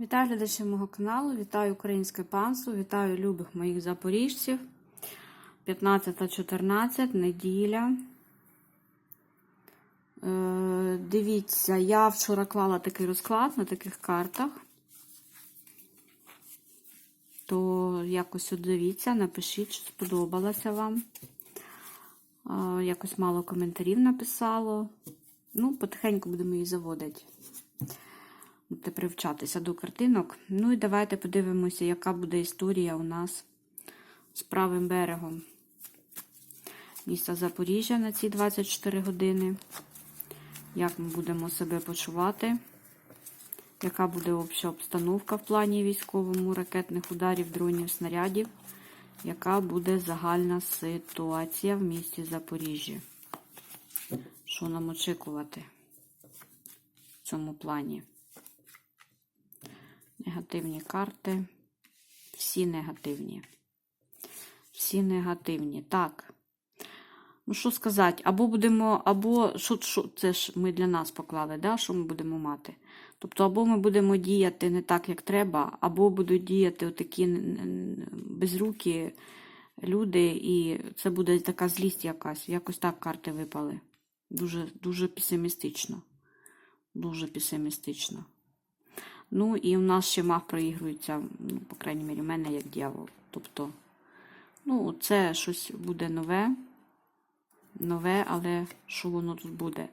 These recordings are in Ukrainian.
Вітаю глядачів мого каналу, вітаю українське панство, вітаю любих моїх запоріжців. 15-14, неділя. Е, дивіться, я вчора клала такий розклад на таких картах. То якось от дивіться, напишіть, чи сподобалося вам. Е, якось мало коментарів написало. Ну, потихеньку будемо її заводити. Будете привчатися до картинок. Ну і давайте подивимося, яка буде історія у нас з правим берегом міста Запоріжжя на ці 24 години. Як ми будемо себе почувати? Яка буде обща обстановка в плані військовому, ракетних ударів, дронів, снарядів? Яка буде загальна ситуація в місті Запоріжжя? Що нам очікувати в цьому плані? Негативні карти. Всі негативні. Всі негативні. Так. Ну, що сказати, або будемо, або що, що це ж ми для нас поклали, да? що ми будемо мати? Тобто, або ми будемо діяти не так, як треба, або будуть діяти отакі безрукі люди, і це буде така злість якась. Якось так карти випали. Дуже, дуже песимістично. Дуже песимістично. Ну, і в нас ще маг проігрується, ну, по крайній мірі, в мене як дьявол. Тобто, ну, це щось буде нове. Нове, але що воно тут буде?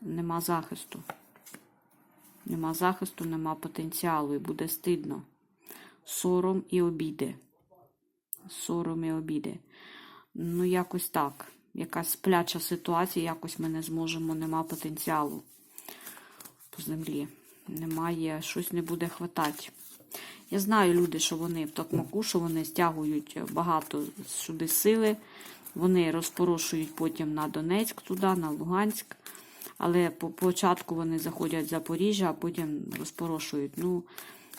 Нема захисту. Нема захисту, нема потенціалу, і буде стидно. Сором і обіди. Сором і обіди. Ну, якось так. Якась спляча ситуація, якось ми не зможемо, нема потенціалу по землі немає, щось не буде хватати. Я знаю, люди, що вони в Токмаку, що вони стягують багато сюди сили, вони розпорошують потім на Донецьк, туди, на Луганськ. Але по початку вони заходять в Запоріжжя, а потім розпорошують. Ну,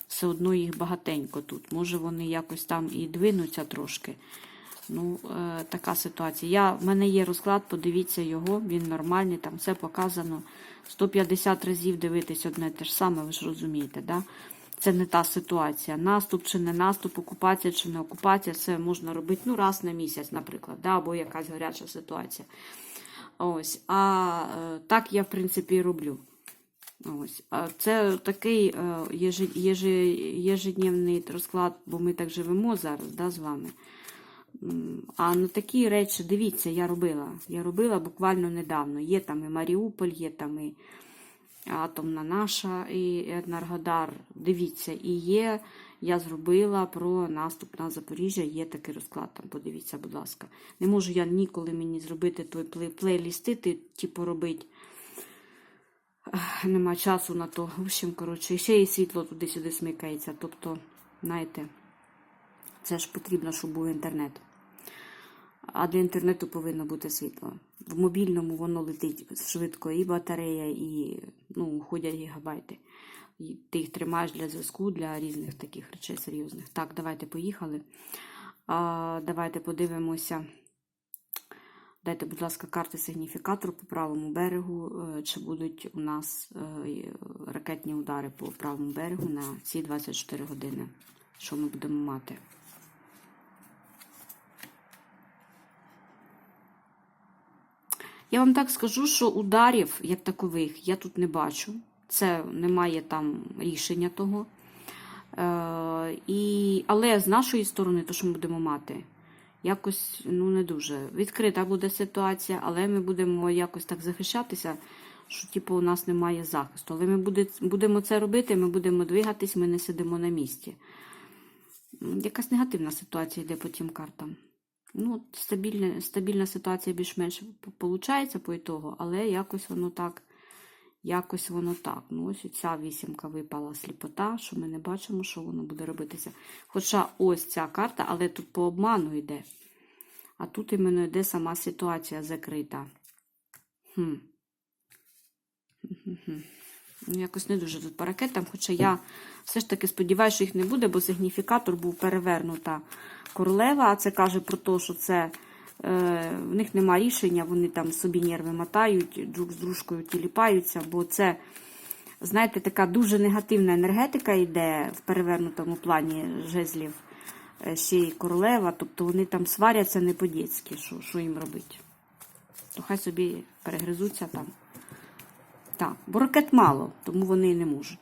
все одно їх багатенько тут. Може, вони якось там і двинуться трошки. Ну, е, така ситуація. Я, В мене є розклад, подивіться його, він нормальний, там все показано. 150 разів дивитись одне те ж саме, ви ж розумієте, да? Це не та ситуація. Наступ чи не наступ, окупація чи не окупація, це можна робити ну, раз на місяць, наприклад, да? або якась гаряча ситуація. Ось. А е, так я, в принципі, і роблю. Ось. А Це такий е, єжедневний розклад, бо ми так живемо зараз да, з вами. А на такі речі, дивіться, я робила. Я робила буквально недавно. Є там і Маріуполь, є там і Атомна наша, і Енергодар. Дивіться, і є. Я зробила про наступ на Запоріжжя, є такий розклад. Там, подивіться, будь ласка. Не можу я ніколи мені зробити той плейлісти, типу робити. Нема часу на то. В общем, коротше, ще і світло туди-сюди смикається. Тобто, знаєте, це ж потрібно, щоб був інтернет. А для інтернету повинно бути світло. В мобільному воно летить швидко і батарея, і ну, ходять гігабайти. І ти їх тримаєш для зв'язку, для різних таких речей серйозних. Так, давайте поїхали. А, Давайте подивимося. Дайте, будь ласка, карти сигніфікатору по правому берегу. Е, чи будуть у нас е, ракетні удари по правому берегу на ці 24 години? Що ми будемо мати? Я вам так скажу, що ударів, як такових, я тут не бачу. Це немає там рішення того. Е, і, Але з нашої сторони, то, що ми будемо мати, якось ну, не дуже. Відкрита буде ситуація, але ми будемо якось так захищатися, що типу, у нас немає захисту. Але ми буде, будемо це робити, ми будемо двигатись, ми не сидимо на місці. Якась негативна ситуація йде по тим картам. Ну, стабільна, стабільна ситуація більш-менш виходить по ітогу, але якось воно так. Якось воно так. Ну, ось ця вісімка випала сліпота, що ми не бачимо, що воно буде робитися. Хоча ось ця карта, але тут по обману йде. А тут іменно йде сама ситуація закрита. Хм. Ну, Якось не дуже тут по ракетам, хоча я все ж таки сподіваюся, що їх не буде, бо сигніфікатор був перевернута королева, а це каже про те, що це е, в них нема рішення, вони там собі нерви мотають, друг з дружкою тіліпаються, бо це знаєте, така дуже негативна енергетика йде в перевернутому плані жезлів е, ще й королева, тобто вони там сваряться не по-дєцьки, що, що їм робити. То хай собі перегризуться там. Так, бо ракет мало, тому вони і не можуть.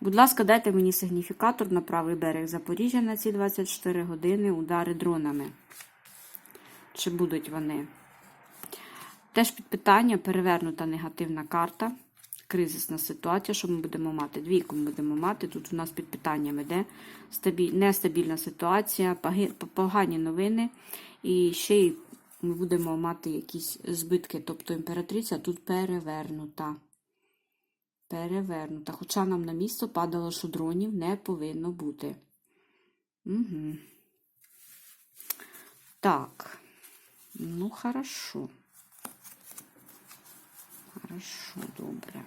Будь ласка, дайте мені сигніфікатор на правий берег Запоріжжя на ці 24 години удари дронами. Чи будуть вони? Теж під питання перевернута негативна карта. Кризисна ситуація, що ми будемо мати? Двійку ми будемо мати. Тут у нас під питанням іде стабіль... нестабільна ситуація, погані новини. І ще й ми будемо мати якісь збитки. Тобто імператриця тут перевернута. Перевернута. Хоча нам на місто падало, що дронів не повинно бути. Угу. Так. Ну, хорошо. Хорошо, добре.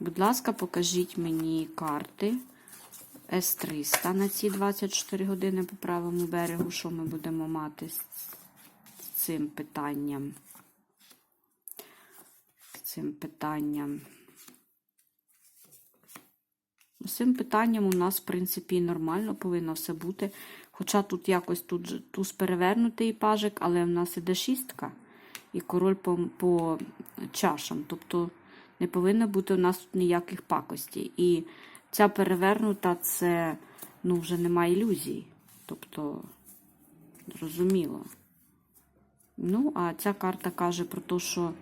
Будь ласка, покажіть мені карти С-300 на ці 24 години по правому берегу, що ми будемо мати з цим питанням. Цим питанням. З цим питанням у нас, в принципі, нормально повинно все бути. Хоча тут якось тут туз перевернутий пажик, але в нас іде шістка і король по, по чашам. Тобто не повинно бути у нас тут ніяких пакостей. І ця перевернута це ну, вже немає ілюзій. Тобто, зрозуміло. Ну, а ця карта каже про те, що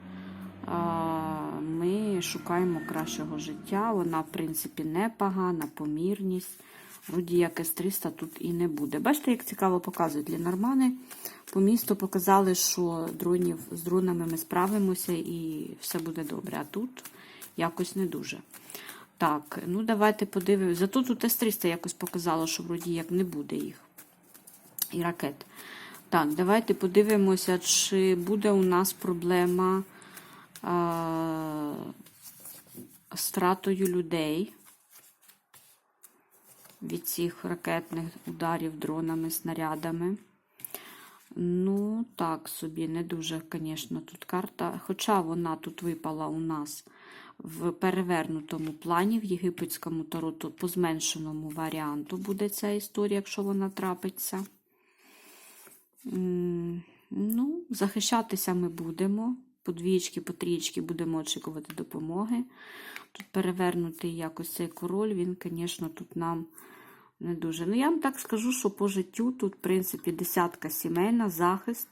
ми шукаємо кращого життя. Вона, в принципі, непогана, помірність. Вроді як С-300 тут і не буде. Бачите, як цікаво показують Лінормани. По місту показали, що дронів, з дронами ми справимося і все буде добре. А тут якось не дуже. Так, ну давайте подивимося. Зато тут С-300 якось показало, що вроді як не буде їх. І ракет. Так, давайте подивимося, чи буде у нас проблема а, з втратою людей від цих ракетних ударів дронами, снарядами. Ну, так собі, не дуже, звісно, тут карта. Хоча вона тут випала у нас в перевернутому плані, в єгипетському тароту по зменшеному варіанту буде ця історія, якщо вона трапиться. Ну, захищатися ми будемо. По двічки, по трічки будемо очікувати допомоги. Тут перевернутий якось цей король, він, звісно, тут нам не дуже. Ну, я вам так скажу, що по життю тут, в принципі, десятка сімейна, захист,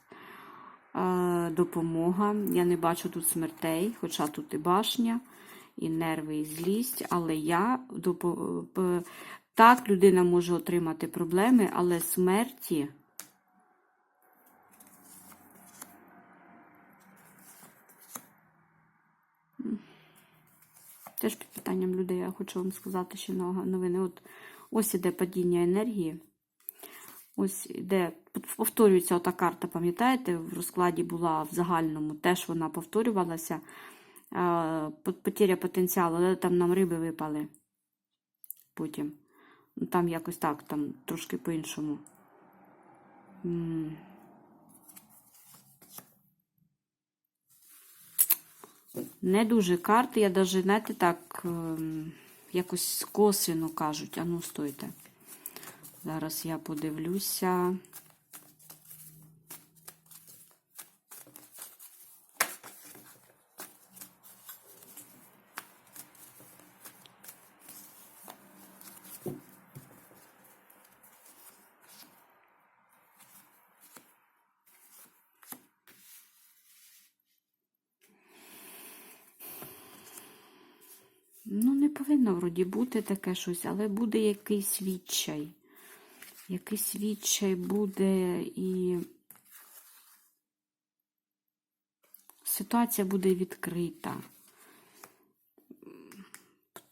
е, допомога. Я не бачу тут смертей, хоча тут і башня, і нерви, і злість. Але я так, людина може отримати проблеми, але смерті. Теж під питанням людей я хочу вам сказати ще новини. От ось іде падіння енергії. Ось іде, повторюється ота карта, пам'ятаєте, в розкладі була в загальному, теж вона повторювалася. Е, Потеря потенціалу, але там нам риби випали потім. Ну, Там якось так, там трошки по-іншому. Не дуже карти, я навіть, знаєте, так, ем, якось косвіно кажуть. А ну, стойте. Зараз я подивлюся. Ну, не повинно вроді бути таке щось, але буде якийсь відчай. Якийсь відчай буде і ситуація буде відкрита.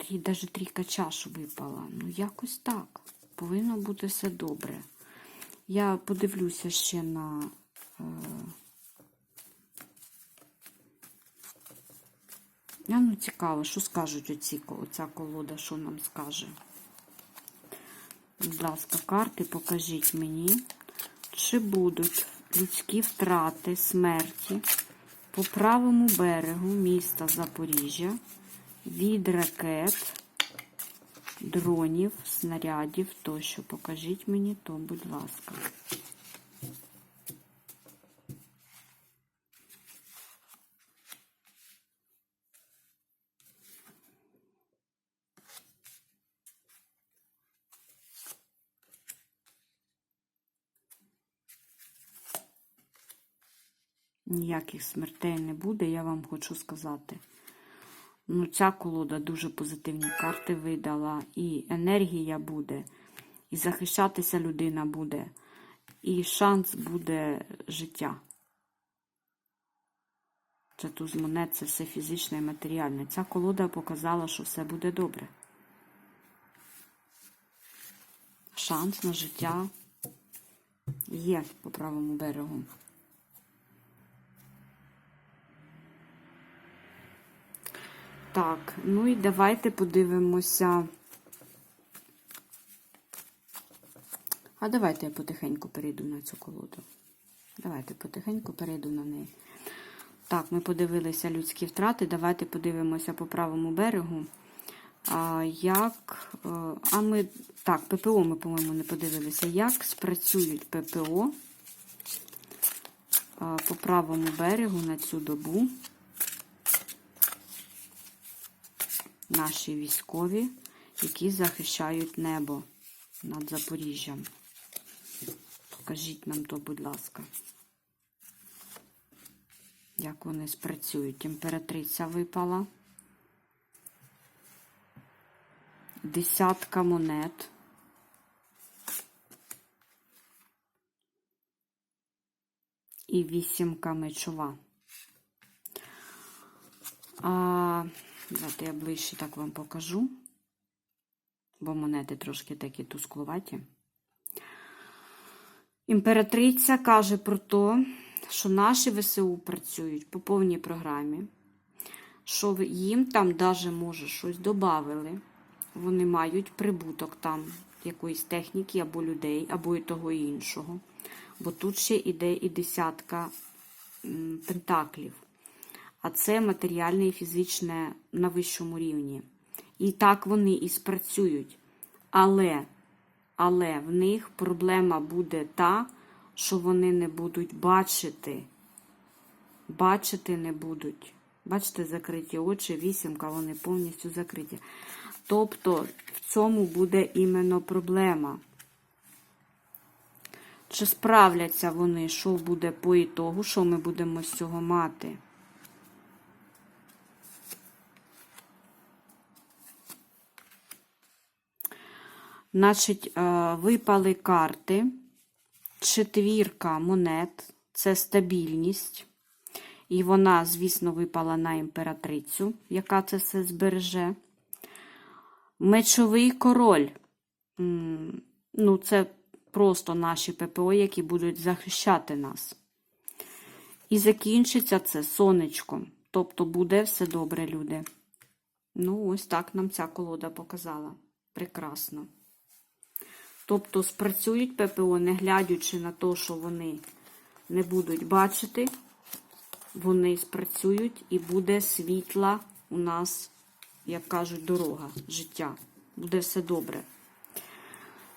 І навіть трійка чаш випала. Ну, якось так. Повинно бути все добре. Я подивлюся ще на. А, ну, цікаво, що скажуть оці, оця колода, що нам скаже. Будь ласка, карти покажіть мені, чи будуть людські втрати, смерті по правому берегу міста Запоріжжя від ракет, дронів, снарядів тощо. Покажіть мені то, будь ласка. Ніяких смертей не буде, я вам хочу сказати. Ну, ця колода дуже позитивні карти видала, і енергія буде, і захищатися людина буде, і шанс буде життя. Це туз монет, це все фізичне і матеріальне. Ця колода показала, що все буде добре. Шанс на життя є по правому берегу. Так, ну і давайте подивимося. А давайте я потихеньку перейду на цю колоду. Давайте потихеньку перейду на неї. Так, ми подивилися людські втрати. Давайте подивимося по правому берегу. А, як. е, А ми. Так, ППО ми, по-моєму, не подивилися. Як спрацюють ППО по правому берегу на цю добу? Наші військові, які захищають небо над Запоріжжям. Покажіть нам то, будь ласка. Як вони спрацюють? Імператриця випала. Десятка монет. І вісімка мечова. А, давайте я ближче так вам покажу, бо монети трошки такі тусклуваті. Імператриця каже про те, що наші ВСУ працюють по повній програмі, що їм там даже, може, щось додали. Вони мають прибуток там якоїсь техніки або людей, або і того і іншого. Бо тут ще іде і десятка пентаклів. А це матеріальне і фізичне на вищому рівні. І так вони і спрацюють. Але, але в них проблема буде та, що вони не будуть бачити. Бачити не будуть. Бачите, закриті очі, вісімка, вони повністю закриті. Тобто в цьому буде іменно проблема. Чи справляться вони, що буде по ітогу, що ми будемо з цього мати? Значить, е, випали карти. Четвірка монет це стабільність. І вона, звісно, випала на імператрицю, яка це все збереже. Мечовий король. Ну, це просто наші ППО, які будуть захищати нас. І закінчиться це сонечком. Тобто буде все добре, люди. Ну, ось так нам ця колода показала. Прекрасно. Тобто спрацюють ППО, не глядячи на те, що вони не будуть бачити, вони спрацюють і буде світла у нас, як кажуть, дорога, життя. Буде все добре.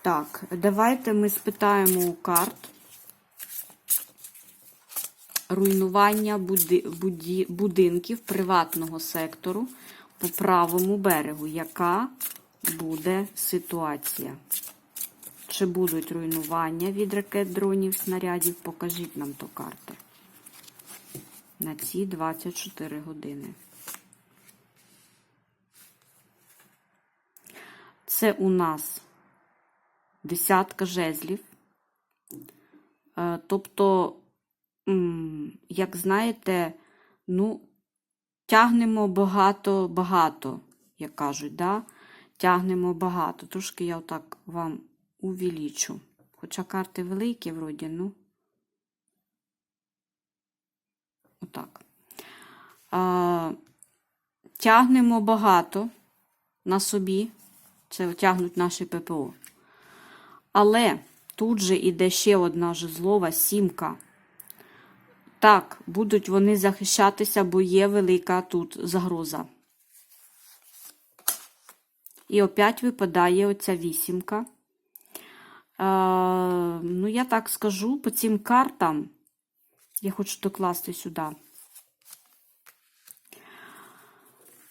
Так, давайте ми спитаємо у карт руйнування буди, буді, будинків приватного сектору по правому берегу. Яка буде ситуація? Чи будуть руйнування від ракет, дронів, снарядів? Покажіть нам то карти. На ці 24 години. Це у нас десятка жезлів. Е, Тобто, як знаєте, ну, тягнемо багато-багато, як кажуть, да? тягнемо багато. Трошки я отак вам увеличу. Хоча карти великі, вроді, ну. Отак. А, тягнемо багато на собі. Це тягнуть наші ППО. Але тут же іде ще одна жезлова сімка. Так, будуть вони захищатися, бо є велика тут загроза. І опять випадає оця вісімка. Ну, я так скажу, по цим картам я хочу докласти сюди.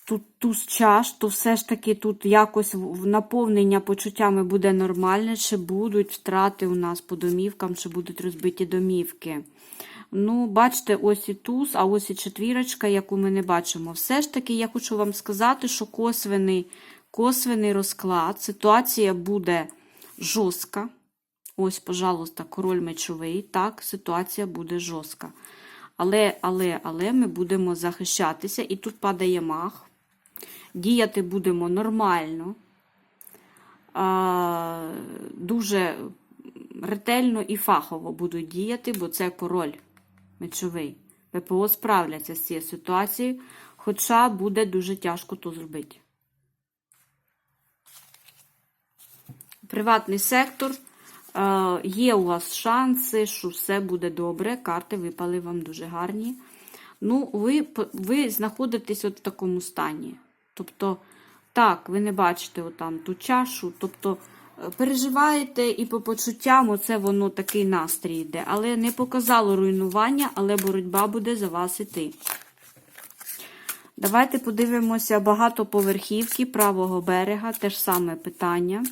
Тут туз чаш, то все ж таки тут якось наповнення почуттями буде нормальне, чи будуть втрати у нас по домівкам, чи будуть розбиті домівки. Ну, бачите, ось і туз, а ось і четвірочка, яку ми не бачимо. Все ж таки, я хочу вам сказати, що косвений, косвений розклад, ситуація буде жорстка. Ось, пожалуйста, король мечовий. Так, ситуація буде жорстка. Але, але, але ми будемо захищатися, і тут падає мах. Діяти будемо нормально, а, дуже ретельно і фахово будуть діяти, бо це король мечовий. ППО справляться з цією ситуацією, хоча буде дуже тяжко то зробити. Приватний сектор. Е, Є у вас шанси, що все буде добре. Карти випали вам дуже гарні. Ну, ви, ви знаходитесь от в такому стані. Тобто, так, ви не бачите отам ту чашу. Тобто, е, переживаєте і по почуттям оце воно такий настрій йде. Але не показало руйнування, але боротьба буде за вас іти. Давайте подивимося багатоповерхівки правого берега. Те ж саме питання.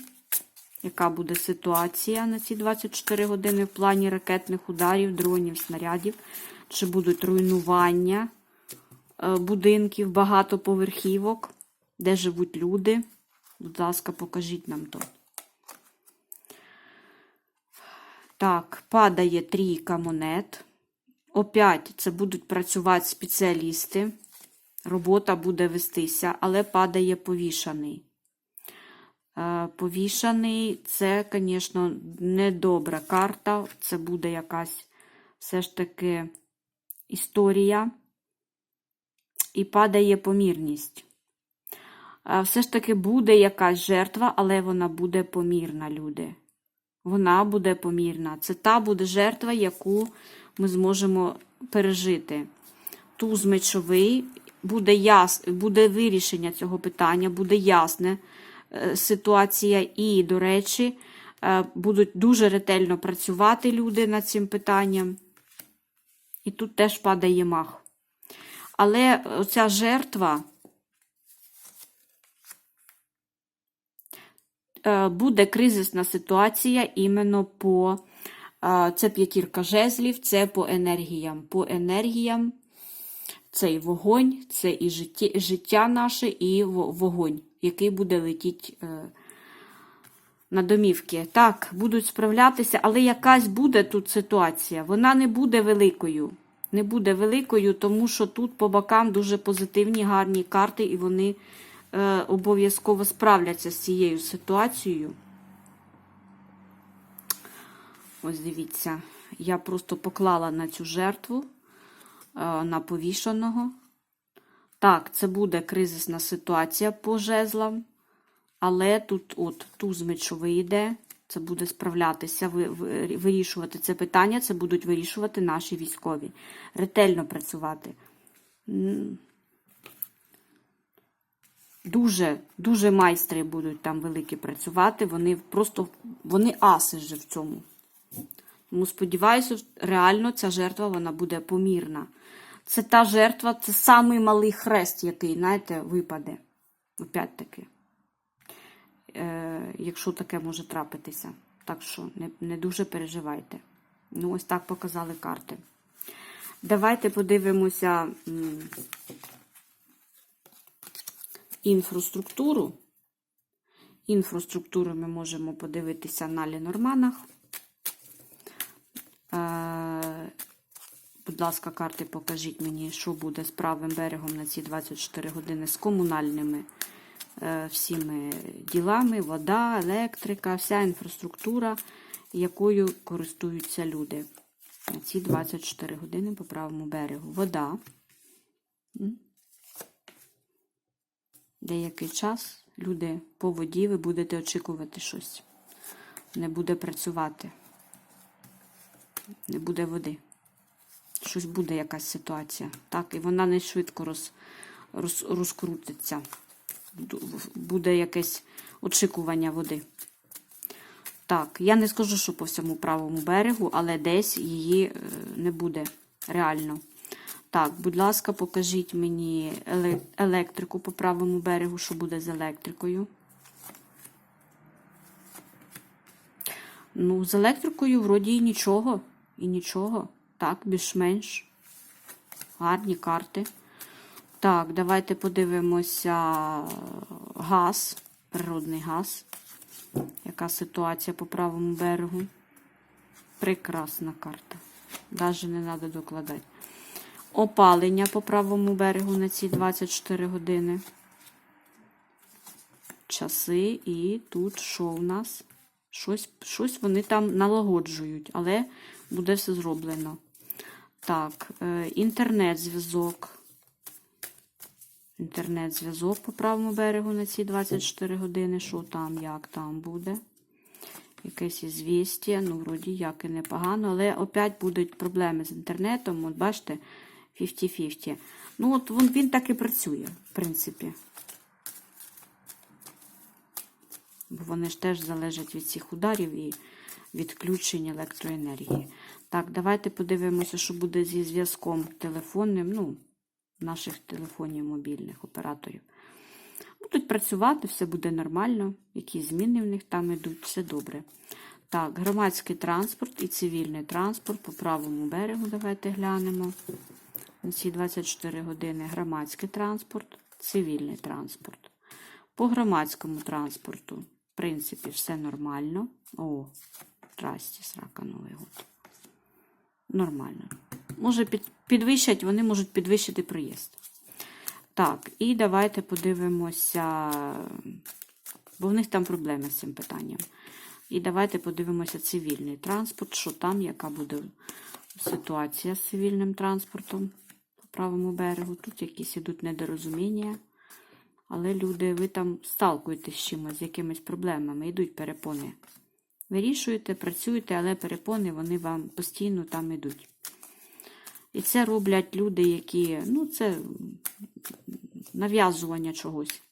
Яка буде ситуація на ці 24 години в плані ракетних ударів, дронів, снарядів? Чи будуть руйнування е, будинків, багатоповерхівок, де живуть люди? Будь ласка, покажіть нам то. Так, падає трійка монет. Опять це будуть працювати спеціалісти. Робота буде вестися, але падає повішаний. Е, Повішаний це, звісно, недобра карта. Це буде якась все ж таки історія. І падає помірність. Е, Все ж таки буде якась жертва, але вона буде помірна, люди. Вона буде помірна. Це та буде жертва, яку ми зможемо пережити. Туз мечовий буде яс... буде вирішення цього питання, буде ясне ситуація. І, до речі, е, будуть дуже ретельно працювати люди над цим питанням. І тут теж падає мах. Але оця жертва е, буде кризисна ситуація іменно по е, це п'ятірка жезлів, це по енергіям. По енергіям це і вогонь, це і життя, життя наше, і вогонь, який буде летіти е, на домівки. Так, будуть справлятися, але якась буде тут ситуація. Вона не буде великою. Не буде великою, тому що тут по бокам дуже позитивні, гарні карти, і вони е, обов'язково справляться з цією ситуацією. Ось дивіться, я просто поклала на цю жертву, е, на повішаного. Так, це буде кризисна ситуація по жезлам, але тут от туз мечовий йде, це буде справлятися, ви- ви- вирішувати це питання, це будуть вирішувати наші військові. Ретельно працювати. Дуже, дуже майстри будуть там великі працювати. Вони просто вони аси вже в цьому. Тому сподіваюся, реально ця жертва вона буде помірна. Це та жертва, це самий малий хрест, який, знаєте, випаде. Опять таки. Е, якщо таке може трапитися. Так що не, не дуже переживайте. Ну, ось так показали карти. Давайте подивимося м, інфраструктуру. Інфраструктуру ми можемо подивитися на Ленорманах. Е, Будь ласка, карти, покажіть мені, що буде з правим берегом на ці 24 години з комунальними е, всіми ділами, вода, електрика, вся інфраструктура, якою користуються люди. На ці 24 години по правому берегу. Вода. Деякий час люди по воді ви будете очікувати щось. Не буде працювати. Не буде води. Щось буде якась ситуація. Так, і вона не швидко роз, роз, розкрутиться. буде якесь очікування води. Так, я не скажу, що по всьому правому берегу, але десь її е, не буде реально. Так, будь ласка, покажіть мені електрику по правому берегу, що буде з електрикою. Ну, з електрикою вроді і нічого. І нічого. Так, більш-менш. Гарні карти. Так, давайте подивимося газ, природний газ. Яка ситуація по правому берегу? Прекрасна карта. Навіть не треба докладати. Опалення по правому берегу на ці 24 години. Часи, і тут що у нас? Щось, щось вони там налагоджують, але буде все зроблено. Так, е, інтернет-зв'язок. Інтернет-зв'язок по правому берегу на ці 24 години. Що там, як там буде? Якесь ізвістя. Ну, вроді як і непогано, але опять будуть проблеми з інтернетом. От бачите, 50-50. Ну, от він, він так і працює, в принципі. Бо вони ж теж залежать від цих ударів і відключень електроенергії. Так, давайте подивимося, що буде зі зв'язком телефонним, ну, наших телефонів мобільних операторів. Будуть працювати, все буде нормально. Які зміни в них там йдуть, все добре. Так, громадський транспорт і цивільний транспорт по правому берегу. Давайте глянемо. Ці 24 години громадський транспорт, цивільний транспорт. По громадському транспорту, в принципі, все нормально. О, здрасте, срака Новий год. Нормально. Може, підвищать, вони можуть підвищити проїзд. Так, і давайте подивимося, бо в них там проблеми з цим питанням. І давайте подивимося цивільний транспорт, що там, яка буде ситуація з цивільним транспортом по правому берегу. Тут якісь ідуть недорозуміння. Але люди, ви там сталкуєтесь з чимось, з якимись проблемами, йдуть перепони. Вирішуєте, працюєте, але перепони вони вам постійно там йдуть. І це роблять люди, які, ну, це нав'язування чогось.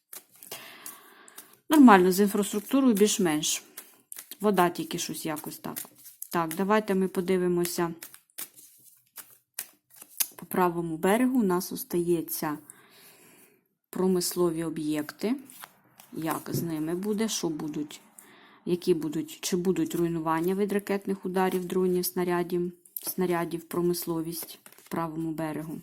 Нормально, з інфраструктурою більш-менш. Вода тільки щось якось так. Так, давайте ми подивимося по правому берегу. У нас остається промислові об'єкти. Як з ними буде, що будуть, які будуть, чи будуть руйнування від ракетних ударів, дронів, снарядів, снарядів, промисловість в правому берегу.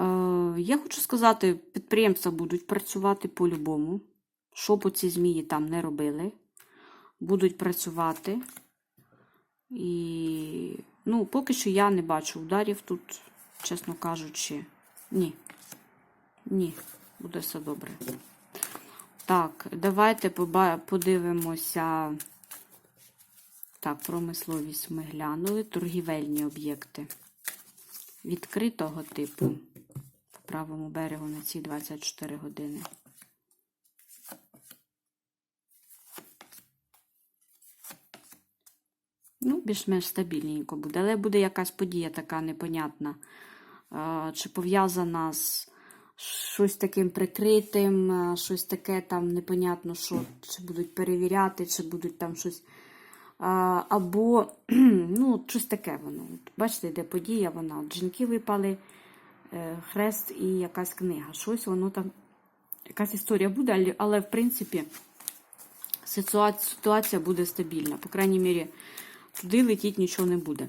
Е, Я хочу сказати, підприємства будуть працювати по-любому. Що б ці змії там не робили, будуть працювати. І, ну, поки що я не бачу ударів тут, чесно кажучи, ні. Ні, буде все добре. Так, давайте подивимося. Так, промисловість ми глянули. Торгівельні об'єкти відкритого типу по правому берегу на ці 24 години. Ну, більш-менш стабільненько буде, але буде якась подія така непонятна. Чи пов'язана з щось таким прикритим, щось таке там непонятно, що чи будуть перевіряти, чи будуть там щось. Або, ну, щось таке воно. Бачите, де подія вона. От жінки випали, е, хрест і якась книга. Щось воно там, якась історія буде, але, в принципі, ситуація буде стабільна. По крайній мірі, туди летіть нічого не буде.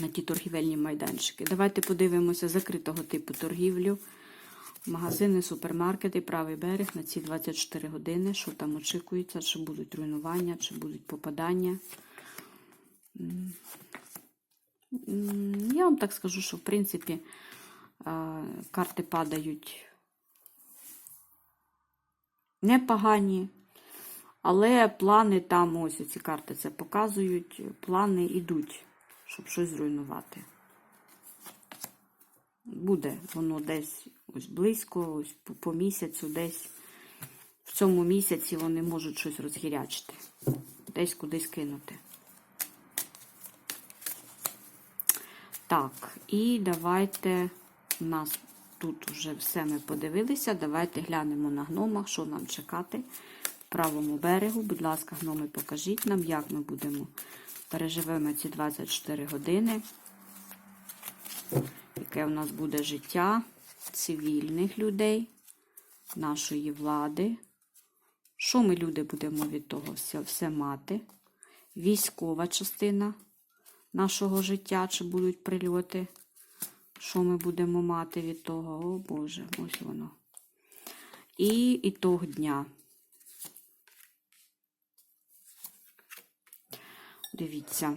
На ті торгівельні майданчики. Давайте подивимося закритого типу торгівлю. Магазини, супермаркети, правий берег на ці 24 години. Що там очікується, чи будуть руйнування, чи будуть попадання. Я вам так скажу, що в принципі карти падають непогані. Але плани там, ось ці карти це показують, плани йдуть, щоб щось зруйнувати. Буде воно десь ось близько, ось по, місяцю, десь в цьому місяці вони можуть щось розгірячити, десь кудись кинути. Так, і давайте У нас тут вже все ми подивилися. Давайте глянемо на гномах, що нам чекати в правому берегу. Будь ласка, гноми, покажіть нам, як ми будемо переживемо ці 24 години. Яке у нас буде життя цивільних людей, нашої влади. Що ми, люди, будемо від того все, все мати? Військова частина нашого життя, чи будуть прильоти? Що ми будемо мати від того? О Боже, ось воно. І ітог дня. Дивіться.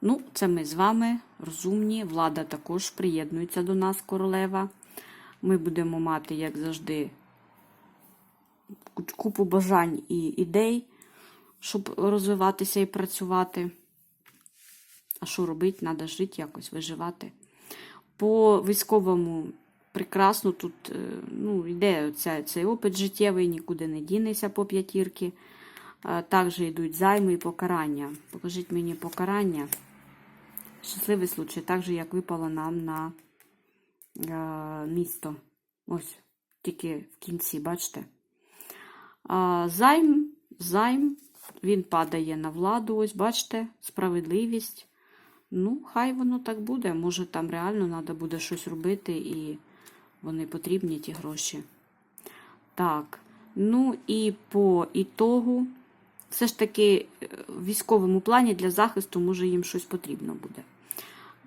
Ну, це ми з вами розумні. Влада також приєднується до нас, королева. Ми будемо мати, як завжди, купу бажань і ідей, щоб розвиватися і працювати. А що робити? Треба жити якось, виживати. По військовому прекрасно тут е, ну, йде цей опит життєвий, нікуди не дінеться по п'ятірки. Також йдуть займи і покарання. Покажіть мені покарання. Щасливий случай, так же, як випало нам на місто. Ось, тільки в кінці, бачите? Займ, займ, він падає на владу, ось, бачите, справедливість. Ну, хай воно так буде. Може, там реально треба буде щось робити, і вони потрібні, ті гроші. Так, ну і по ітогу, все ж таки, е, в військовому плані для захисту, може, їм щось потрібно буде.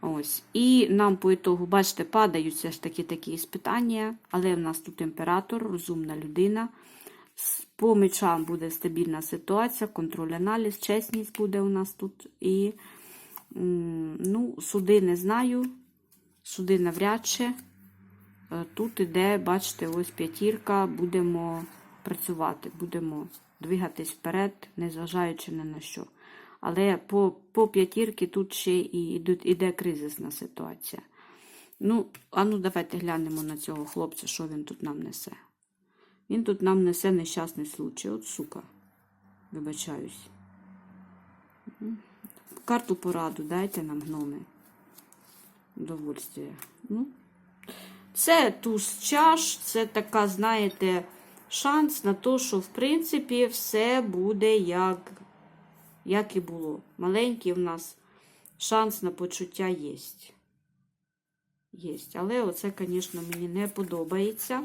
Ось. І нам по ітогу, бачите, падають все ж таки такі іспитання, але в нас тут імператор, розумна людина. По мечам буде стабільна ситуація, контроль-аналіз, чесність буде у нас тут. І ну, суди не знаю, суди навряд чи. Е, Тут іде, бачите, ось п'ятірка, будемо працювати, будемо двигатись вперед, незважаючи ні на що. Але по, по п'ятірки тут ще і іде кризисна ситуація. Ну, а ну давайте глянемо на цього хлопця, що він тут нам несе. Він тут нам несе нещасний случай. От сука. Вибачаюсь. Карту пораду дайте нам гноми. Удовольствие. Ну, це туз чаш, це така, знаєте, шанс на те, що в принципі все буде як, як і було. Маленький в нас шанс на почуття є. Є. Але оце, звісно, мені не подобається.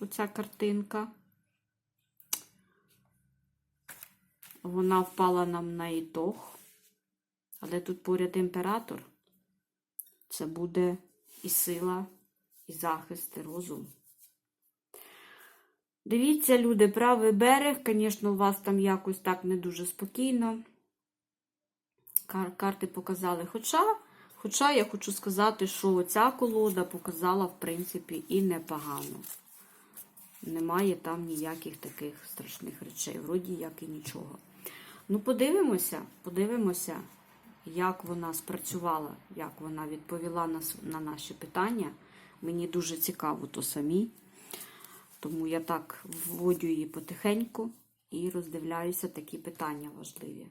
Оця картинка. Вона впала нам на ітог. Але тут поряд імператор. Це буде і сила, і захист, і розум. Дивіться, люди, правий берег, звісно, у вас там якось так не дуже спокійно. Кар- карти показали. Хоча, хоча я хочу сказати, що ця колода показала, в принципі, і непогано. Немає там ніяких таких страшних речей, вроді як і нічого. Ну, подивимося, подивимося, як вона спрацювала, як вона відповіла на, на наші питання. Мені дуже цікаво то самі. Тому я так вводю її потихеньку і роздивляюся такі питання важливі.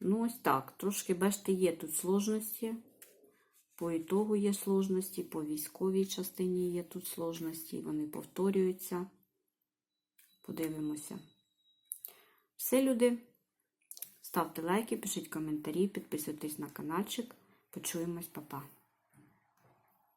Ну, ось так. Трошки, бачите, є тут сложності. По ітогу є сложності, по військовій частині є тут сложності, вони повторюються. Подивимося. Все, люди. Ставте лайки, пишіть коментарі, підписуйтесь на каналчик. Почуємось, па-па.